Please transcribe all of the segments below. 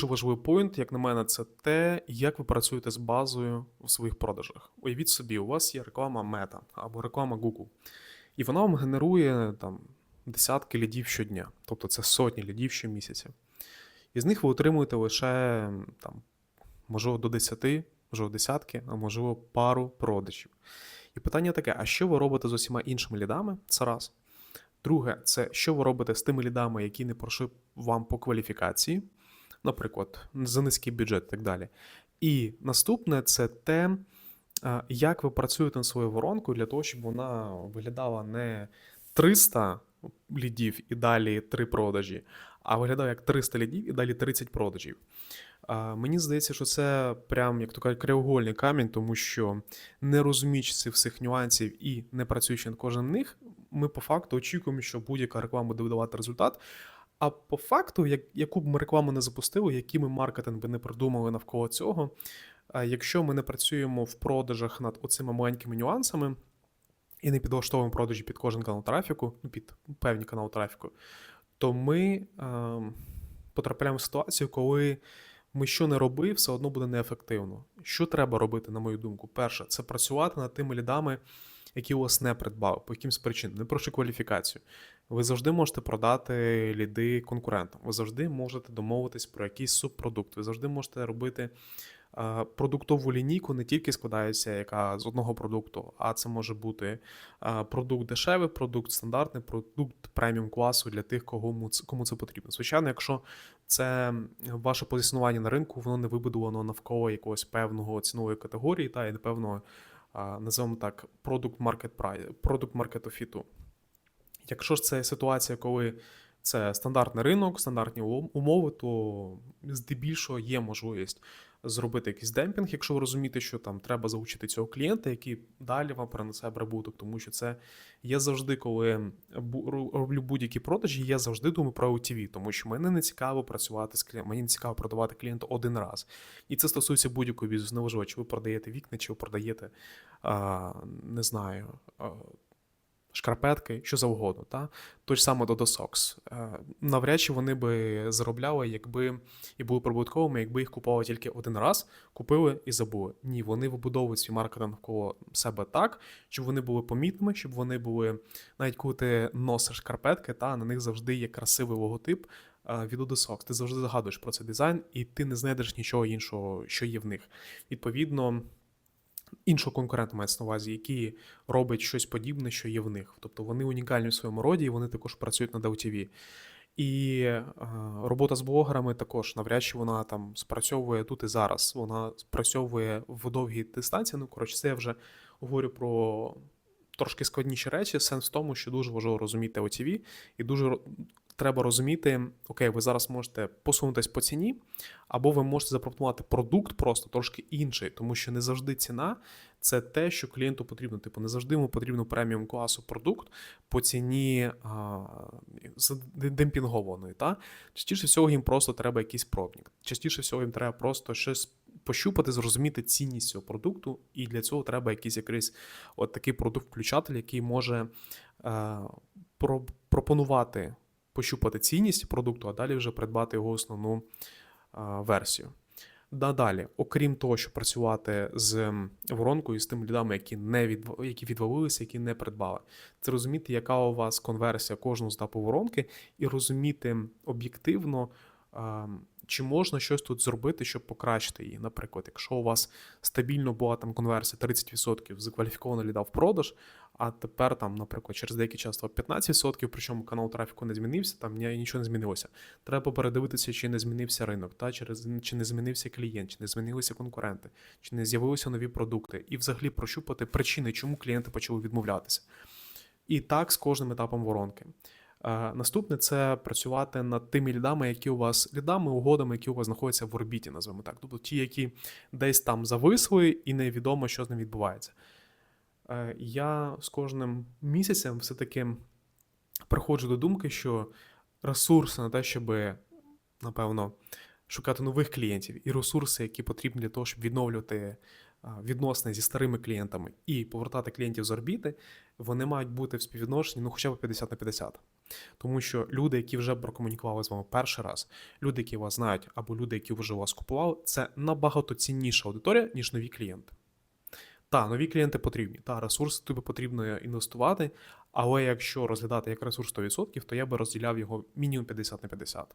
Дуже важливий поінт, як на мене, це те, як ви працюєте з базою в своїх продажах. Уявіть собі, у вас є реклама Meta або реклама Google, і вона вам генерує там десятки лідів щодня, тобто це сотні лідів щомісяця. І з них ви отримуєте лише там, можливо, до 10, можливо, десятки, а можливо, пару продажів. І питання таке: а що ви робите з усіма іншими лідами? Це раз. Друге, це що ви робите з тими лідами, які не пройшли вам по кваліфікації, наприклад, за низький бюджет і так далі. І наступне це те, як ви працюєте над своєю воронкою для того, щоб вона виглядала не 300 лідів і далі 3 продажі, а виглядала як 300 лідів і далі 30 продажів. Мені здається, що це прям, як то кажуть, краєугольний камінь, тому що не розуміючи всіх нюансів і не працюючи над кожним них, ми по факту очікуємо, що будь-яка реклама буде видавати результат. А по факту, як, яку б ми рекламу не запустили, який ми маркетинг би не придумали навколо цього, якщо ми не працюємо в продажах над оцими маленькими нюансами і не підлаштовуємо продажі під кожен канал трафіку, ну під певні канали трафіку, то ми е, потрапляємо в ситуацію, коли ми що не роби, все одно буде неефективно. Що треба робити, на мою думку? Перше, це працювати над тими лідами, які у вас не придбали, по якимсь причинам, не пройшли кваліфікацію. Ви завжди можете продати ліди конкурентам, ви завжди можете домовитись про якийсь субпродукт, ви завжди можете робити продуктову лінійку, не тільки складається яка з одного продукту, а це може бути продукт дешевий, продукт стандартний, продукт преміум класу для тих, кому кому це потрібно. Звичайно, якщо це ваше позиціонування на ринку, воно не вибудовано навколо якогось певного цінової категорії, та і певного, називаємо так, продукт маркет продукт маркету фіту. Якщо ж це ситуація, коли це стандартний ринок, стандартні умови, то здебільшого є можливість зробити якийсь демпінг, якщо ви розумієте, що там треба залучити цього клієнта, який далі вам принесе прибуток, тому що це я завжди, коли роблю будь-які продажі, я завжди думаю про LTV, тому що мене не цікаво працювати з клієнтом, мені не цікаво продавати клієнту один раз. І це стосується будь-якого бізнесу. Неважливо, чи ви продаєте вікна, чи ви продаєте, не знаю. Шкарпетки, що завгодно. Та? Той ж саме Dodo Socks. Е, навряд чи вони би заробляли, якби і були прибутковими, якби їх купували тільки один раз, купили і забули. Ні, вони вибудовують свій маркетинг навколо себе так, щоб вони були помітними, щоб вони були, навіть коли ти носиш шкарпетки, та на них завжди є красивий логотип. е, Від Socks. Ти завжди згадуєш про цей дизайн, і ти не знайдеш нічого іншого, що є в них. Відповідно, іншого конкурента мається на увазі, які роблять щось подібне, що є в них. Тобто вони унікальні в своєму роді, і вони також працюють на LTV. І е, робота з блогерами також навряд чи вона там спрацьовує тут і зараз. Вона спрацьовує в довгій дистанції. Ну, коротше, це я вже говорю про трошки складніші речі. Сенс в тому, що дуже важливо розуміти LTV, і дуже треба розуміти, окей, ви зараз можете посунутись по ціні, або ви можете запропонувати продукт просто трошки інший, тому що не завжди ціна це те, що клієнту потрібно. Типу, не завжди йому потрібно преміум класу продукт по ціні а, демпінгованої. Та? Частіше всього їм просто треба якийсь пробник. Частіше всього їм треба просто щось. Пощупати, зрозуміти цінність цього продукту, і для цього треба якийсь якийсь от такий продукт-включатель, який може е, пропонувати пощупати цінність продукту, а далі вже придбати його основну версію. Надалі, окрім того, щоб працювати з воронкою, з тими лідами, які не від, які відвалилися, які не придбали, це розуміти, яка у вас конверсія кожного з етапу воронки, і розуміти об'єктивно, чи можна щось тут зробити, щоб покращити її. Наприклад, якщо у вас стабільно була там конверсія 30% з кваліфікованого ліда в продаж, а тепер там, наприклад, через деякий час стало 15%, причому канал трафіку не змінився, там нічого не змінилося. Треба передивитися, чи не змінився ринок, та через чи не змінився клієнт, чи не змінилися конкуренти, чи не з'явилися нові продукти, і взагалі прощупати причини, чому клієнти почали відмовлятися. І так з кожним етапом воронки. Е, наступне це працювати над тими лідами, які у вас лідами, угодами, які у вас знаходяться в орбіті, називаємо так. Тобто ті, які десь там зависли, і невідомо, що з ним відбувається. Е, я з кожним місяцем все-таки приходжу до думки, що ресурси на те, щоб, напевно, шукати нових клієнтів, і ресурси, які потрібні для того, щоб відновлювати е, відносини зі старими клієнтами і повертати клієнтів з орбіти, вони мають бути в співвідношенні ну, хоча б 50 на 50. Тому що люди, які вже прокомунікували з вами перший раз, люди, які вас знають, або люди, які вже вас купували, це набагато цінніша аудиторія, ніж нові клієнти. Та, нові клієнти потрібні. Та, ресурси тобі потрібно інвестувати, але якщо розглядати як ресурс 100%, то я би розділяв його мінімум 50 на 50.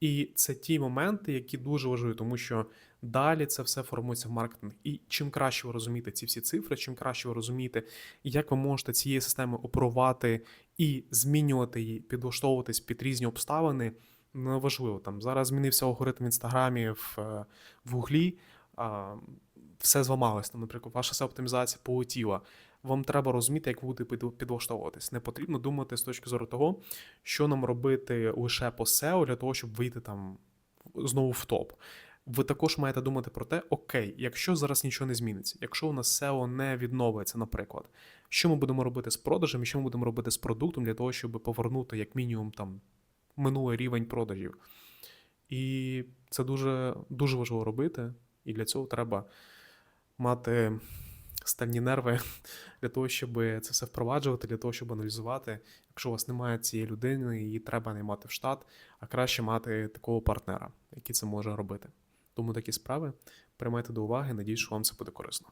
І це ті моменти, які дуже важливі, тому що далі це все формується в маркетинг. І чим краще ви розумієте ці всі цифри, чим краще ви розумієте, як ви можете цією системою оперувати і змінювати її, підлаштовуватись під різні обставини, неважливо. Там зараз змінився алгоритм в інстаграмі в, е, Гуглі. Все зламалось. Там, наприклад, ваша оптимізація полетіла. Вам треба розуміти, як ви будете підлаштовуватись. Не потрібно думати з точки зору того, що нам робити лише по SEO для того, щоб вийти там знову в топ. Ви також маєте думати про те, окей, якщо зараз нічого не зміниться, якщо у нас SEO не відновиться, наприклад, що ми будемо робити з продажем і що ми будемо робити з продуктом для того, щоб повернути як мінімум там минулий рівень продажів. І це дуже, дуже важливо робити, і для цього треба мати стальні нерви для того, щоб це все впроваджувати, для того, щоб аналізувати. Якщо у вас немає цієї людини, її треба наймати в штат, а краще мати такого партнера, який це може робити. Тому такі справи приймайте до уваги. Надіюсь, що вам це буде корисно.